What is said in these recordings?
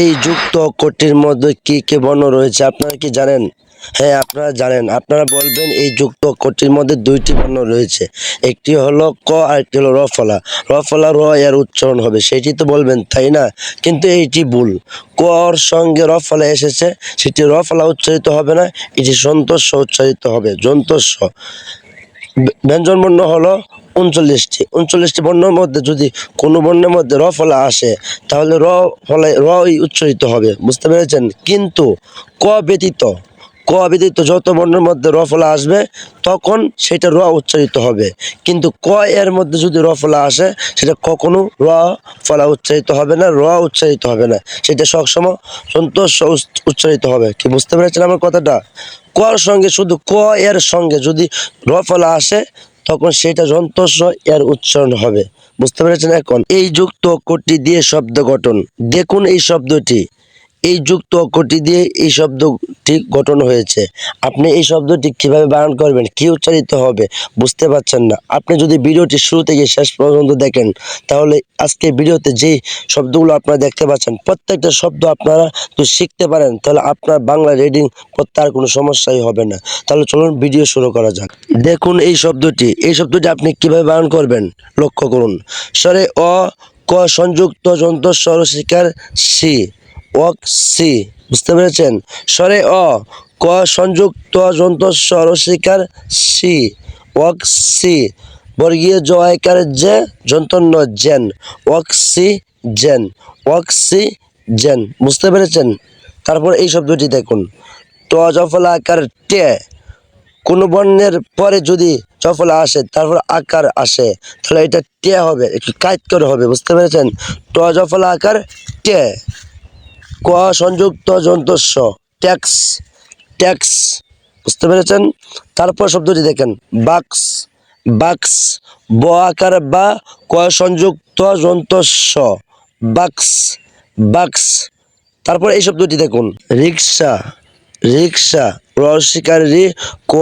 এই যুক্ত অক্ষরটির মধ্যে কি কি বর্ণ রয়েছে, আপনারা কি জানেন? হ্যাঁ আপনারা জানেন। আপনারা বলবেন এই যুক্ত অক্ষরটির মধ্যে দুইটি বর্ণ রয়েছে। একটি হলো ক আর একটি হলো রফলা রফলা র এর উচ্চারণ হবে, সেটি তো বলবেন, তাই না? কিন্তু এইটি ভুল। কর সঙ্গে রফলা এসেছে, সেটি রফলা উচ্চারিত হবে না, এটি সন্তোষ উচ্চারিত হবে, যন্তস্ব। ব্যঞ্জন বর্ণ হলো উনচল্লিশটি উনচল্লিশটি বর্ণের মধ্যে যদি কোনো বর্ণের মধ্যে র ফলা আসে, তাহলে র ফলে রই উচ্চারিত হবে, বুঝতে পেরেছেন? কিন্তু ক ব্যতীত ক ব্যতীত যত বর্ণের মধ্যে র ফলা আসবে, তখন সেটা র উচ্চারিত হবে। কিন্তু ক এর মধ্যে যদি র ফলা আসে, সেটা কখনো র ফলা উচ্চারিত হবে না, র উচ্চারিত হবে না। সেটা সবসময় সন্তোষ উচ্চারিত হবে। কি, বুঝতে পেরেছেন আমার কথাটা? কর সঙ্গে, শুধু ক এর সঙ্গে যদি র ফলা আসে তখন সেটা সন্তোষ এর উচ্চারণ হবে। বুঝতে পেরেছেন এখন? এই যুক্ত অক্ষরটি দিয়ে শব্দ গঠন। দেখুন এই শব্দটি। এই যুক্ত অক্ষরটি দিয়ে এই শব্দটি গঠন হয়েছে। আপনি এই শব্দটি কীভাবে বানান করবেন, কি উচ্চারিত হবে, বুঝতে পারছেন না। আপনি যদি ভিডিওটি শুরু থেকে শেষ পর্যন্ত দেখেন, তাহলে আজকে ভিডিওতে যেই শব্দগুলো আপনারা দেখতে পাচ্ছেন, প্রত্যেকটা শব্দ আপনারা তো শিখতে পারেন, তাহলে আপনার বাংলা রিডিং করতে আর কোনো সমস্যাই হবে না। তাহলে চলুন ভিডিও শুরু করা যাক। দেখুন এই শব্দটি। এই শব্দটি আপনি কীভাবে বানান করবেন, লক্ষ্য করুন। স্বরে অ, ক, সংযুক্ত, যন্ত্র স্বরশিকার সি। ওক সি বুঝতে পেরেছেন? স্বরে অ, ক, সংযুক্ত যন্ত্র স্বরশিকার সি ওক সি বর্গীয় জয়কার যে যন্ত্রণ্য জেন অক্সি জেন অক্সি জেন, বুঝতে পেরেছেন? তারপর এই শব্দটি দেখুন। ট জফলা আকার, টে, কোনো বর্ণের পরে যদি চফলা আসে, তারপর আকার আসে, তাহলে এটা টে হবে, একটু কাইট করে হবে, বুঝতে পেরেছেন? ট জফলা আকার, টে। ক সংযুক্ত যন্ত্রস্ব? ট্যাক্স ট্যাক্স, বুঝতে পেরেছেন? তারপর শব্দটি দেখেন। বাক্স বাক্স, ব আকার বা ক সংযুক্ত যন্ত্রস্ব। বাক্স বাক্স। তারপর এই শব্দটি দেখুন। রিক্সা রিক্সা। রসিকার রি ক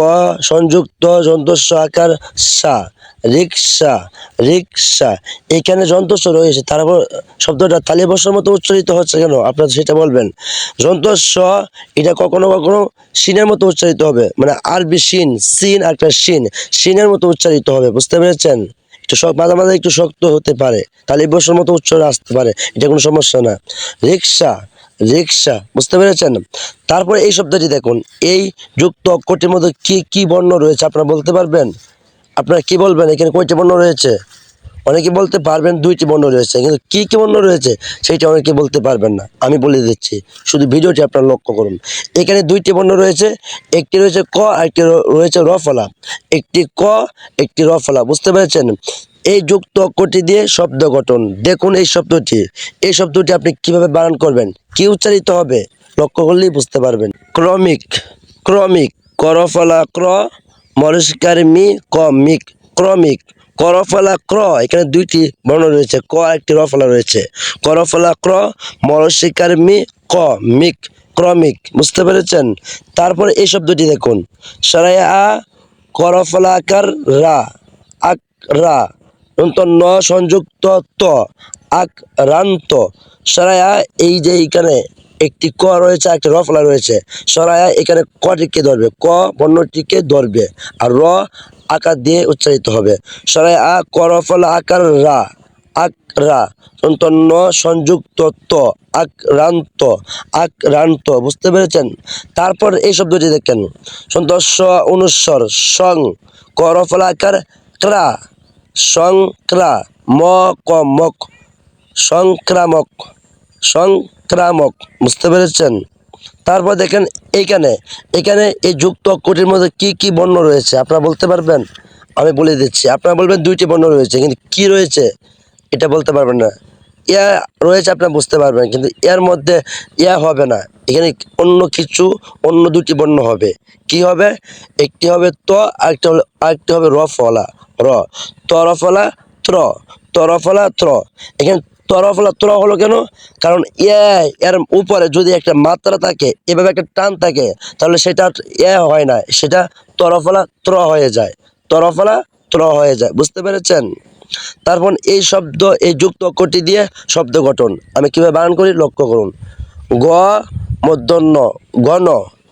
সংযুক্ত যন্ত্রস্ব আকার সা রিক্সা রিক্সা এখানে যন্ত্রস্ব রয়েছে। তারপর শব্দটা তালি বসার মতো উচ্চারিত হচ্ছে কেন? আপনারা সেটা বলবেন। যন্ত্রস্ব, এটা কখনো কখনো সিনের মতো উচ্চারিত হবে। মানে আরবি সিন সিন একটা সিন, সিনের মতো উচ্চারিত হবে। বুঝতে পেরেছেন? একটু শক মাঝে মাঝে একটু শক্ত হতে পারে। তালি বসার মতো উচ্চারণ আসতে পারে। এটা কোনো সমস্যা না। রিক্সা রিক্সা, বুঝতে পেরেছেন? তারপরে এই শব্দটি দেখুন। এই যুক্ত অক্ষরটির মধ্যে কি কি বর্ণ রয়েছে আপনারা বলতে পারবেন? আপনারা কি বলবেন? এখানে কয়টি বর্ণ রয়েছে? অনেকে বলতে পারবেন দুইটি বর্ণ রয়েছে, কিন্তু কী কী বর্ণ রয়েছে সেইটা অনেকে বলতে পারবেন না। আমি বলে দিচ্ছি, শুধু ভিডিওটি আপনারা লক্ষ্য করুন। এখানে দুইটি বর্ণ রয়েছে, একটি রয়েছে ক আর একটি রয়েছে রফলা। একটি ক, একটি রফলা, বুঝতে পেরেছেন? এই যুক্ত অক্ষরটি দিয়ে শব্দ গঠন। দেখুন এই শব্দটি। এই শব্দটি আপনি কীভাবে বানান করবেন? কি উচ্চারিত হবে? লক্ষ্য করলেই বুঝতে পারবেন। ক্রমিক। ক্রমিক। করফলা ক্র, মরস্কার মি, ক, মিক। ক্রমিক। করফলা ক্র, এখানে দুইটি বর্ণ রয়েছে। ক একটি রফলা রয়েছে। করফলা ক্র মরস্বীকার মি, ক, মিক। ক্রমিক। বুঝতে পেরেছেন? তারপরে এই শব্দটি দেখুন। সরাইয়া আ করফলা আকার রা। আক, রা। ন সংযুক্ত ত, আক রান্ত। সরাইয়া এই যে এইখানে একটি ক রয়েছে একটি রফলা রয়েছে। সরাইয়া এখানে কটিকে ধরবে, ক বর্ণটিকে ধরবে আর র আকার দিয়ে উচ্চারিত হবে। সরাই আ, ক রফলা আকার রা, আক রা। নন্তর ন সংযুক্ত ত আক্রান্ত আক্রান্ত বুঝতে পেরেছেন? তারপর এই শব্দটি দেখেন। সন্তস্য অনুস্বর, সং করফলা আকার ক্রা সংক্রা ম ক সংক্রামক সংক্রামক, বুঝতে পেরেছেন? তারপর দেখেন এইখানে, এখানে এই যুক্ত অক্ষরটির মধ্যে কি কি বর্ণ রয়েছে, আপনারা বলতে পারবেন? আমি বলে দিচ্ছি, আপনারা বলবেন দুইটি বর্ণ রয়েছে, কিন্তু কি রয়েছে এটা বলতে পারবেন না। ইয়া রয়েছে, আপনারা বুঝতে পারবেন, কিন্তু এর মধ্যে ইয়া হবে না। এখানে অন্য কিছু, অন্য দুটি বর্ণ হবে। কি হবে? একটি হবে ত, আরেকটি হলো, আরেকটি হবে রফলা র। তরফলা ত্র। তরফলা ত্র। এখানে তরফলা ত্র হলো কেন? কারণ ইয়া এর উপরে যদি একটা মাত্রা থাকে, এভাবে একটা টান থাকে, তাহলে সেটা এ হয় না। সেটা তরফলা ত্র হয়ে যায়। তরফলা ত্র হয়ে যায়। বুঝতে পেরেছেন? তারপর এই শব্দ, এই যুক্ত অক্ষরটি দিয়ে শব্দ গঠন। আমি কীভাবে বানান করি? লক্ষ্য করুন। গ, মধ্যাহ্ন। গণ।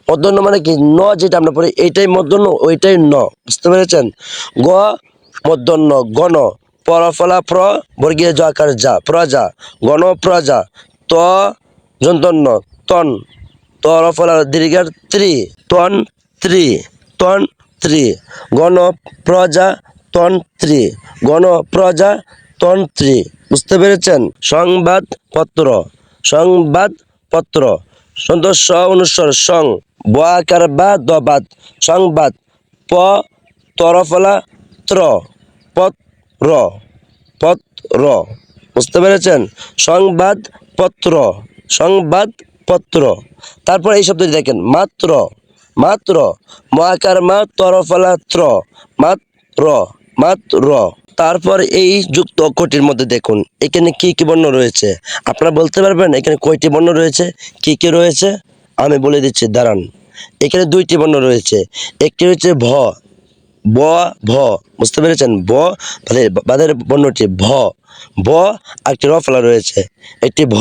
মধ্যাহ্ন মানে কি? ন যেটা আমরা পড়ি, এইটাই মধ্যাহ্ন, ওইটাই ন। বুঝতে পেরেছেন? গ মধ্যাহ্ন গণ পরফলা প্র বর্গীয় জ আকার যা, প্রজা, গণ প্রজা, ত যন্তন্য, তন, তরফলা দীর্ঘার ত্রি, তন ত্রি তন ত্রি, গণ প্রজা তন্ত্রী গণ প্রজা তন্ত্রী বুঝতে পেরেছেন? সংবাদপত্র সংবাদপত্র সদস্য অনুসর, সং, ব আকার বা দবাদ সংবাদ, প, তরফলা ত্র পত্র পত্র। বুঝতে পেরেছেন? সংবাদপত্র সংবাদপত্র। তারপর এই শব্দটি দেখেন, মাত্র মাত্র। মহাকার মা তরফলা ত্র মাত্র মাত্র। তারপর এই যুক্ত অক্ষরটির মধ্যে দেখুন, এখানে কি কি বর্ণ রয়েছে? আপনারা বলতে পারবেন, এখানে কয়টি বর্ণ রয়েছে? কি কি রয়েছে? আমি বলে দিচ্ছি, দাঁড়ান। এখানে দুইটি বর্ণ রয়েছে। একটি হচ্ছে ভ ব ভ বুঝতে পেরেছেন? ব বাদের বর্ণটি ভ। ব, একটি র ফলা রয়েছে। একটি ভ,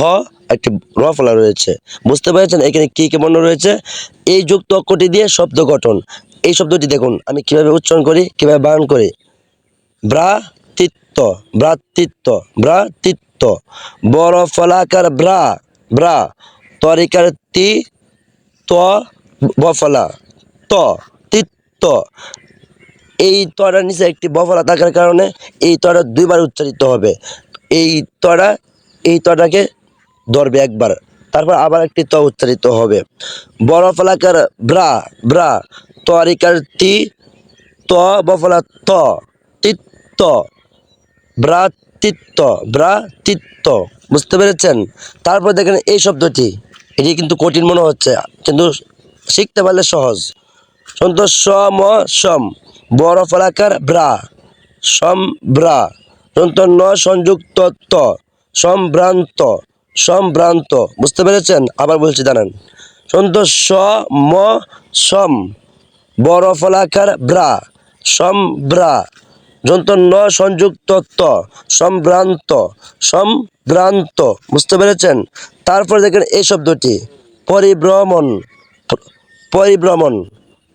একটি র ফলা রয়েছে। বুঝতে পেরেছেন? এখানে কি কি বর্ণ রয়েছে? এই যুক্ত অক্ষরটি দিয়ে শব্দ গঠন। এই শব্দটি দেখুন, আমি কীভাবে উচ্চারণ করি, কীভাবে বানান করি? ভ্রাতৃত্ব ভ্রাতৃত্ব ভ্রাতৃত্ব বড় ফলাকার ব্রা ব্রা। তরিকার তি, ত বফলা ত, তিত্ত। এই তরা নিচে একটি বফলা থাকার কারণে এই তরা দুইবার উচ্চারিত হবে। এই তরা এই তটাকে ধরবে একবার, তারপর আবার একটি ত উচ্চারিত হবে। বড় ফলাকার ব্রা ব্রা তরিকার তি ত বফলা ত, তিত্ত ভ্রাতৃত্ব ভ্রাতৃত্ব বুঝতে পেরেছেন? তারপর দেখেন এই শব্দটি, এটি কিন্তু কঠিন মনে হচ্ছে, কিন্তু শিখতে পারলে সহজ। সন্তোষ সম সম। বড় ফলাকার ব্রা, সম ব্রা সন্তোষ ন সংযুক্ত ত সম্ভ্রান্ত সম্ভ্রান্ত। বুঝতে পেরেছেন? আবার বলছি, জানেন। সন্তোষ স ম, সম, বড় ফলাকার ব্রা সম্ব্রা যন্তন্য সংযুক্ত ত সম্ভ্রান্ত সম্ভ্রান্ত। বুঝতে পেরেছেন? তারপর দেখেন এই শব্দটি, পরিভ্রমণ পরিভ্রমণ,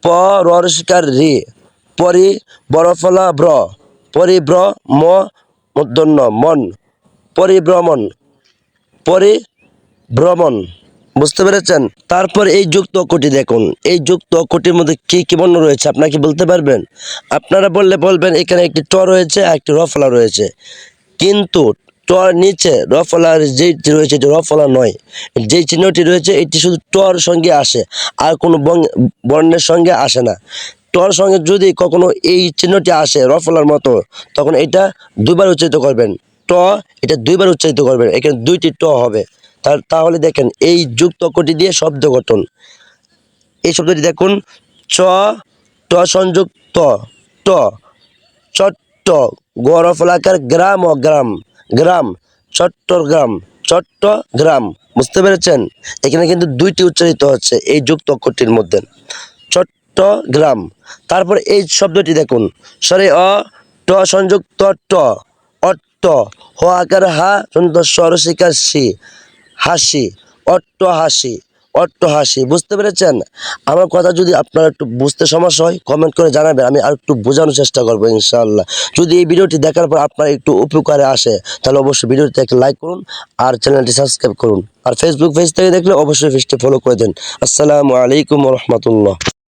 প রস্কার রি। পরি বরফলা ব্র পরিভ্র ম মূর্ধন্য মন পরিভ্রমণ পরিভ্রমণ বুঝতে পেরেছেন? তারপর এই যুক্ত অক্ষরটি দেখুন। এই যুক্ত অক্ষরটির মধ্যে কি কি বর্ণ রয়েছে আপনাকে বলতে পারবেন? আপনারা বললে বলবেন, এখানে একটি ট রয়েছে আর একটি রফলা রয়েছে। কিন্তু টর নিচে রফলার যে রয়েছে, এটি রফলা নয়। যে চিহ্নটি রয়েছে, এটি শুধু টর সঙ্গে আসে, আর কোনো বর্ণের সঙ্গে আসে না। টর সঙ্গে যদি কখনো এই চিহ্নটি আসে রফলার মতো, তখন এটা দুবার উচ্চারিত করবেন। ট, এটা দুইবার উচ্চারিত করবেন। এখানে দুইটি ট হবে। তার, তাহলে দেখেন, এই যুক্ত অক্ষরটি দিয়ে শব্দ গঠন। এই শব্দটি দেখুন, চ, ট সংযুক্ত, ট, চট্ট গরফলাকার গ্রাম ও গ্রাম গ্রাম, চট্টগ্রাম চট্টগ্রাম। বুঝতে পেরেছেন? এখানে কিন্তু দুইটি উচ্চারিত হচ্ছে এই যুক্ত অক্ষরটির মধ্যে। চট্টগ্রাম তারপর এই শব্দটি দেখুন। সরে অ, ট সংযুক্ত, ট। অট্ট, হ আকার হা সুন্দর সরসিকার সি হাসি, অট্ট হাসি অট্ট হাসি। বুঝতে পেরেছেন? আমার কথা যদি আপনার একটু বুঝতে সমস্যা হয় কমেন্ট করে জানাবেন। আমি আর একটু বোঝানোর চেষ্টা করব, ইনশাআল্লাহ। যদি এই ভিডিওটি দেখার পর আপনার একটু উপকারে আসে, তাহলে অবশ্যই ভিডিওটি একটা লাইক করুন আর চ্যানেলটি সাবস্ক্রাইব করুন। আর ফেসবুক পেজ থেকে দেখলে অবশ্যই পেজটি ফলো করে দেন। আসসালামু আলাইকুম রহমতুল্লাহ।